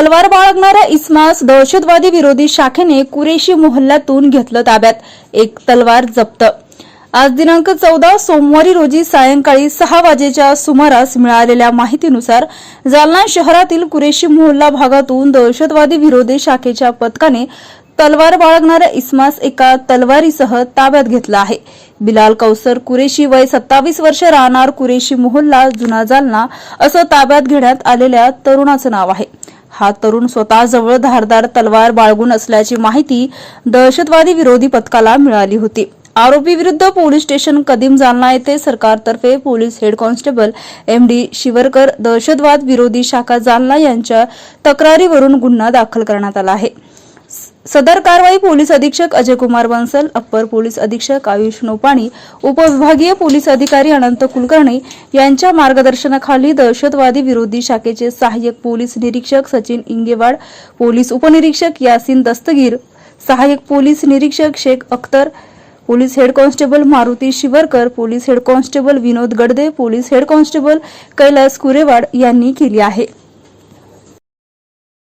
तलवार बाळगणाऱ्या इस्मास दहशतवादी विरोधी शाखेने कुरेशी मोहल्ल्यातून घेतलं ताब्यात. एक तलवार जप्त. आज दिनांक चौदा सोमवारी रोजी सायंकाळी सहा वाजेच्या सुमारास मिळालेल्या माहितीनुसार जालना शहरातील कुरेशी मोहल्ला भागातून दहशतवादी विरोधी शाखेच्या पथकाने तलवार बाळगणाऱ्या इस्मास एका तलवारीसह ताब्यात घेतला आहे. बिलाल कौसर कुरेशी वय सत्तावीस वर्ष राहणार कुरेशी मोहल्ला जुना जालना असं ताब्यात घेण्यात आलेल्या तरुणाचं नाव आहे. हा तरुण स्वतःजवळ धारदार तलवार बाळगून असल्याची माहिती दहशतवादी विरोधी पथकाला मिळाली होती. आरोपी विरुद्ध पोलीस स्टेशन कदीम जालना येथे सरकारतर्फे police head constable M D Shivarkar दहशतवाद विरोधी शाखा जालना यांच्या तक्रारीवरून गुन्हा दाखल करण्यात आला आहे. सदर कारवाई पोलीस अधीक्षक अजय कुमार बन्सल अप्पर पोलीस अधीक्षक आयुष नोपाणी उपविभागीय पोलीस अधिकारी अनंत कुलकर्णी यांच्या मार्गदर्शनाखाली दहशतवादी विरोधी शाखेचे सहाय्यक पोलीस निरीक्षक सचिन इंगेवाड पोलीस उपनिरीक्षक यासिन दस्तगीर सहाय्यक पोलीस निरीक्षक Shaikh Akhtar police head constable Maruti Shivarkar police head constable Vinod Gadade police head constable Kailas Kurewad यांनी केली आहे.